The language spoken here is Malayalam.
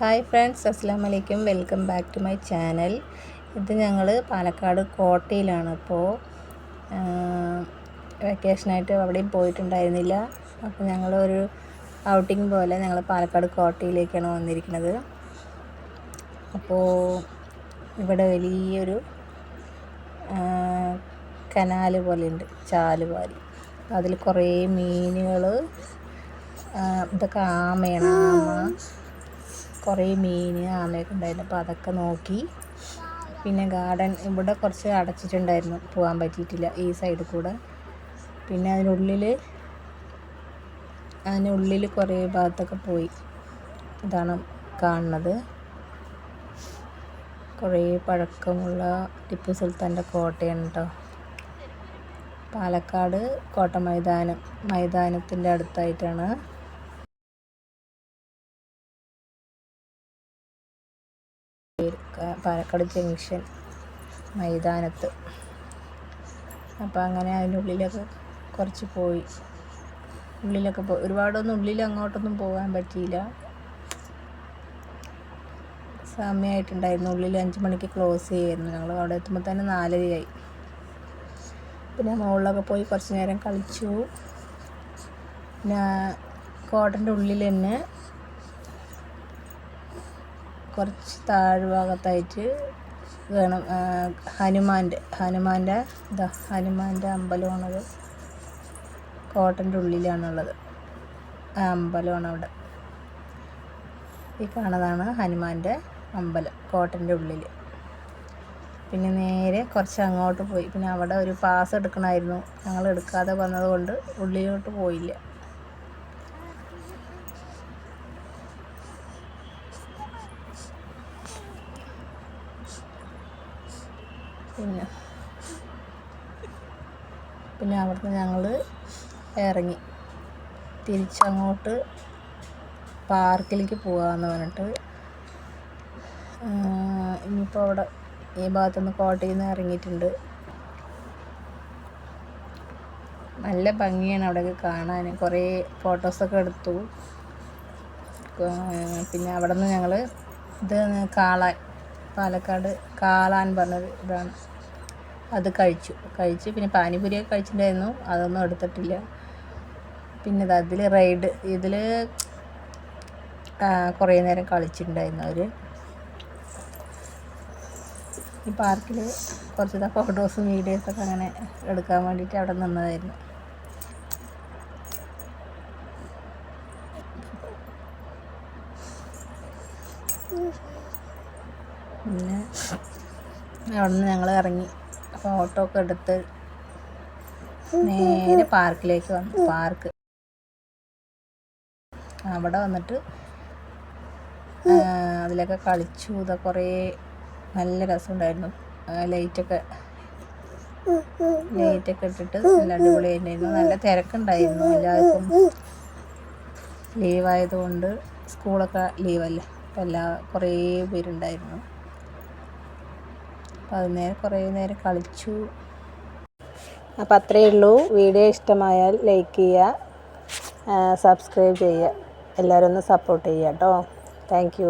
ഹായ് ഫ്രണ്ട്സ് അസ്സാം വലൈക്കും welcome back to my channel. ഇത് ഞങ്ങൾ പാലക്കാട് കോട്ടയിലാണ് ഇപ്പോൾ വെക്കേഷനായിട്ട് അവിടെയും പോയിട്ടുണ്ടായിരുന്നില്ല. അപ്പോൾ ഞങ്ങളൊരു ഔട്ടിംഗ് പോലെ ഞങ്ങൾ പാലക്കാട് കോട്ടയിലേക്കാണ് വന്നിരിക്കുന്നത്. അപ്പോൾ ഇവിടെ വലിയൊരു കനാല് പോലെയുണ്ട് ചാൽ അതിൽ കുറേ മീനുകൾ ഇതൊക്കെ ആമയാണ് ആമ. കുറേ മീൻ ആമയൊക്കെ ഉണ്ടായിരുന്നു. അപ്പോൾ അതൊക്കെ നോക്കി പിന്നെ ഗാർഡൻ ഇവിടെ കുറച്ച് അടച്ചിട്ടുണ്ടായിരുന്നു. പോകാൻ പറ്റിയിട്ടില്ല ഈ സൈഡിൽ കൂടെ. പിന്നെ അതിനുള്ളിൽ അതിനുള്ളിൽ കുറേ ഭാഗത്തൊക്കെ പോയി ഇതാണ് കാണുന്നത്. കുറേ പഴക്കമുള്ള ടിപ്പു സുൽത്താന്റെ കോട്ടയാണ് കേട്ടോ. പാലക്കാട് കോട്ട മൈതാനം മൈതാനത്തിന്റെ അടുത്തായിട്ടാണ് പാലക്കാട് ജംഗ്ഷൻ മൈതാനത്ത്. അപ്പോൾ അങ്ങനെ അതിന്റെ ഉള്ളിലൊക്കെ കുറച്ച് പോയി. ഉള്ളിലൊക്കെ പോയി ഒരുപാടൊന്നും ഉള്ളിൽ അങ്ങോട്ടൊന്നും പോകാൻ പറ്റിയില്ല. സമയമായിട്ടുണ്ടായിരുന്നു ഉള്ളിൽ അഞ്ച് മണിക്ക് ക്ലോസ് ചെയ്യായിരുന്നു. ഞങ്ങൾ അവിടെ എത്തുമ്പോൾ തന്നെ നാലരയായി. പിന്നെ മുകളിലൊക്കെ പോയി കുറച്ച് നേരം കളിച്ചു. പിന്നെ കോട്ടന്റെ ഉള്ളിൽ തന്നെ കുറച്ച് താഴ്ഭാഗത്തായിട്ട് വേണം ഹനുമാന്റെ ഹനുമാന്റെ ഇതാ ഹനുമാന്റെ അമ്പലമാണത്. കോട്ടന്റെ ഉള്ളിലാണുള്ളത്. ആ അമ്പലമാണ് അവിടെ. ഈ കാണുന്നതാണ് ഹനുമാന്റെ അമ്പലം കോട്ടന്റെ ഉള്ളിൽ പിന്നെ നേരെ കുറച്ച് അങ്ങോട്ട് പോയി. പിന്നെ അവിടെ ഒരു പാസ് എടുക്കണമായിരുന്നു. ഞങ്ങൾ എടുക്കാതെ വന്നതുകൊണ്ട് ഉള്ളിലോട്ട് പോയില്ല. പിന്നെ. പിന്നെ അവിടുന്ന് ഞങ്ങൾ ഇറങ്ങി തിരിച്ചങ്ങോട്ട് പാർക്കിലേക്ക് പോകാമെന്ന് പറഞ്ഞിട്ട് ഇനിയിപ്പോൾ അവിടെ ഈ ഭാഗത്തുനിന്ന് കോട്ടയിൽ നിന്ന് ഇറങ്ങിയിട്ടുണ്ട് നല്ല ഭംഗിയാണ് അവിടെയൊക്കെ കാണാൻ കുറേ ഫോട്ടോസൊക്കെ എടുത്തു. പിന്നെ അവിടെ നിന്ന് ഞങ്ങൾ ഇത് കാളാൻ പാലക്കാട് കാളാൻ പറഞ്ഞൊരു ഇതാണ്. അത് കഴിച്ചു. കഴിച്ച് പിന്നെ പാനിപൂരിയൊക്കെ കഴിച്ചിട്ടുണ്ടായിരുന്നു. അതൊന്നും എടുത്തിട്ടില്ല. പിന്നെ അതിൽ റൈഡ് ഇതിൽ കുറേ നേരം കളിച്ചിട്ടുണ്ടായിരുന്നു അവർ ഈ പാർക്കിൽ കുറച്ച് ഫോട്ടോസും വീഡിയോസൊക്കെ അങ്ങനെ എടുക്കാൻ വേണ്ടിയിട്ട് അവിടെ നിന്നതായിരുന്നു. പിന്നെ അവിടെ നിന്ന് ഞങ്ങൾ ഇറങ്ങി ഫോട്ടോ ഒക്കെ എടുത്ത് നേരെ പാർക്കിലേക്ക് വന്നു. പാർക്ക്. അവിടെ വന്നിട്ട് അതിലൊക്കെ കളിച്ചു. ഇതാ കുറേ നല്ല രസമുണ്ടായിരുന്നു. ലൈറ്റൊക്കെ ലൈറ്റൊക്കെ ഇട്ടിട്ട് നല്ല അടിപൊളിയായിരുന്നു നല്ല തിരക്കുണ്ടായിരുന്നു എല്ലാവർക്കും. ലീവായതുകൊണ്ട് സ്കൂളൊക്കെ ലീവല്ലേ അപ്പോൾ എല്ലാ കുറേ പേരുണ്ടായിരുന്നു. അപ്പോൾ അത് നേരെ കുറേ നേരം കളിച്ചു. അപ്പം അത്രയേ ഉള്ളൂ. വീഡിയോ ഇഷ്ടമായാൽ ലൈക്ക് ചെയ്യുക സബ്സ്ക്രൈബ് ചെയ്യുക. എല്ലാവരും ഒന്ന് സപ്പോർട്ട് ചെയ്യുക കേട്ടോ. താങ്ക്